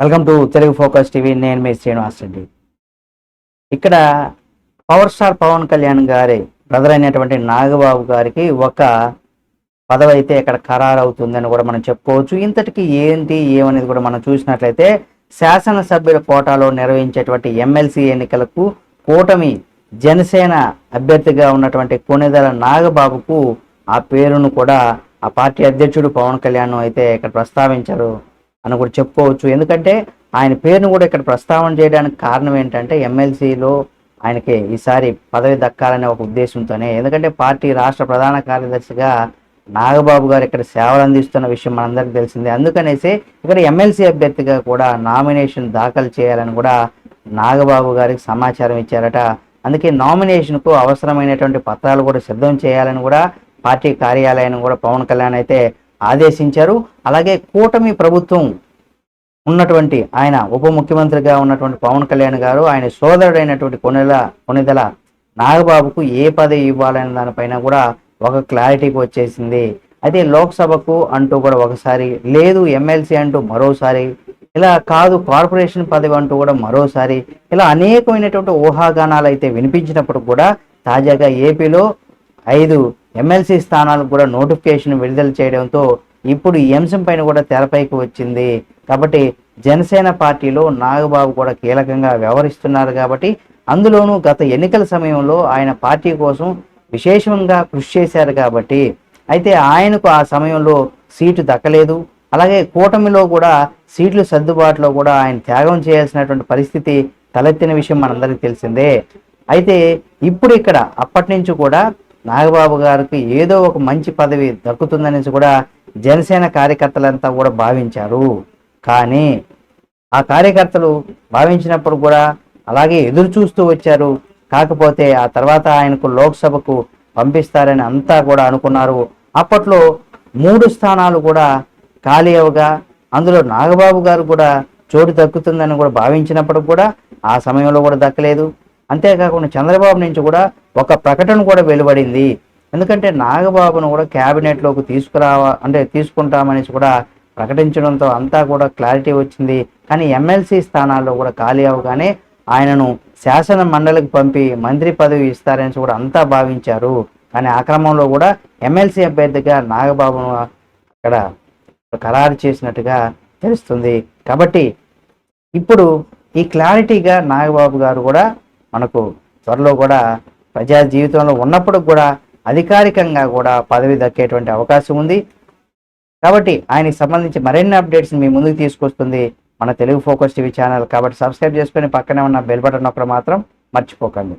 Welcome to Telugu focus TV. నేను మీ శ్రీనివాస్ రెడ్డి. ఇక్కడ పవర్ స్టార్ పవన్ కళ్యాణ్ గారి బ్రదర్ అయినటువంటి నాగబాబు గారికి ఒక పదవి అయితే ఇక్కడ ఖరారు అవుతుందని కూడా మనం చెప్పుకోవచ్చు. ఇంతటికి ఏంటి ఏమనేది కూడా మనం చూసినట్లయితే శాసనసభ్యుల కోటాలో నిర్వహించేటువంటి ఎమ్మెల్సీ ఎన్నికలకు కూటమి జనసేన అభ్యర్థిగా ఉన్నటువంటి కొనిదల నాగబాబుకు ఆ పేరును కూడా ఆ పార్టీ అధ్యక్షుడు పవన్ కళ్యాణ్ అయితే ఇక్కడ ప్రస్తావించారు. అని కూడా చెప్పుకోవచ్చు. ఎందుకంటే ఆయన పేరును కూడా ఇక్కడ ప్రస్తావన చేయడానికి కారణం ఏంటంటే ఎమ్మెల్సీలో ఆయనకి ఈసారి పదవి దక్కాలనే ఒక ఉద్దేశంతోనే. ఎందుకంటే పార్టీ రాష్ట్ర ప్రధాన కార్యదర్శిగా నాగబాబు గారు ఇక్కడ సేవలు అందిస్తున్న విషయం మనందరికీ తెలిసిందే. అందుకనేసి ఇక్కడ ఎమ్మెల్సీ అభ్యర్థిగా కూడా నామినేషన్ దాఖలు చేయాలని కూడా నాగబాబు గారికి సమాచారం ఇచ్చారట. అందుకే నామినేషన్కు అవసరమైనటువంటి పత్రాలు కూడా సిద్ధం చేయాలని కూడా పార్టీ కార్యాలయాన్ని కూడా పవన్ కళ్యాణ్ అయితే ఆదేశించారు. అలాగే కూటమి ప్రభుత్వం ఉన్నటువంటి ఆయన ఉప ముఖ్యమంత్రిగా ఉన్నటువంటి పవన్ కళ్యాణ్ గారు ఆయన సోదరుడైనటువంటి కొనెల కొనిదల నాగబాబుకు ఏ పదవి ఇవ్వాలనే దానిపైన కూడా ఒక క్లారిటీకి వచ్చేసింది. అయితే లోక్సభకు అంటూ కూడా ఒకసారి లేదు ఎమ్మెల్సీ అంటూ మరోసారి ఇలా కాదు కార్పొరేషన్ పదవి అంటూ కూడా మరోసారి ఇలా అనేకమైనటువంటి ఊహాగానాలు అయితే వినిపించినప్పుడు కూడా తాజాగా ఏపీలో ఐదు ఎమ్మెల్సీ స్థానాలకు కూడా నోటిఫికేషన్ విడుదల చేయడంతో ఇప్పుడు ఈ అంశం పైన కూడా తెరపైకి వచ్చింది. కాబట్టి జనసేన పార్టీలో నాగబాబు కూడా కీలకంగా వ్యవహరిస్తున్నారు కాబట్టి అందులోనూ గత ఎన్నికల సమయంలో ఆయన పార్టీ కోసం విశేషంగా కృషి చేశారు కాబట్టి అయితే ఆయనకు ఆ సమయంలో సీటు దక్కలేదు. అలాగే కూటమిలో కూడా సీట్లు సర్దుబాటులో కూడా ఆయన త్యాగం చేయాల్సినటువంటి పరిస్థితి తలెత్తిన విషయం మనందరికీ తెలిసిందే. అయితే ఇప్పుడు ఇక్కడ అప్పటి నుంచి కూడా నాగబాబు గారికి ఏదో ఒక మంచి పదవి దక్కుతుందనేసి కూడా జనసేన కార్యకర్తలంతా కూడా భావించారు. కానీ ఆ కార్యకర్తలు భావించినప్పుడు కూడా అలాగే ఎదురు చూస్తూ వచ్చారు. కాకపోతే ఆ తర్వాత ఆయనకు లోక్సభకు పంపిస్తారని అంతా కూడా అనుకున్నారు. అప్పట్లో మూడు స్థానాలు కూడా ఖాళీ అవగా అందులో నాగబాబు గారు కూడా చోటు దక్కుతుందని కూడా భావించినప్పుడు కూడా ఆ సమయంలో కూడా దక్కలేదు. అంతేకాకుండా చంద్రబాబు నుంచి కూడా ఒక ప్రకటన కూడా వెలువడింది. ఎందుకంటే నాగబాబును కూడా క్యాబినెట్లోకి తీసుకురావా అంటే తీసుకుంటామనేసి కూడా ప్రకటించడంతో అంతా కూడా క్లారిటీ వచ్చింది. కానీ ఎమ్మెల్సీ స్థానాల్లో కూడా ఖాళీ అవగానే ఆయనను శాసన మండలికి పంపి మంత్రి పదవి ఇస్తారని కూడా అంతా భావించారు. కానీ ఆ క్రమంలో కూడా ఎమ్మెల్సీ అభ్యర్థిగా నాగబాబును అక్కడ ఖరారు చేసినట్టుగా తెలుస్తుంది. కాబట్టి ఇప్పుడు ఈ క్లారిటీగా నాగబాబు గారు కూడా మనకు త్వరలో కూడా ప్రజా జీవితంలో ఉన్నప్పుడు కూడా అధికారికంగా కూడా పదవి దక్కేటువంటి అవకాశం ఉంది. కాబట్టి ఆయనకి సంబంధించి మరిన్ని అప్డేట్స్ మీ ముందుకు తీసుకొస్తుంది మన తెలుగు ఫోకస్ టీవీ ఛానల్. కాబట్టి సబ్స్క్రైబ్ చేసుకొని పక్కనే ఉన్న బెల్ బటన్ నొక్కడం మాత్రం మర్చిపోకండి.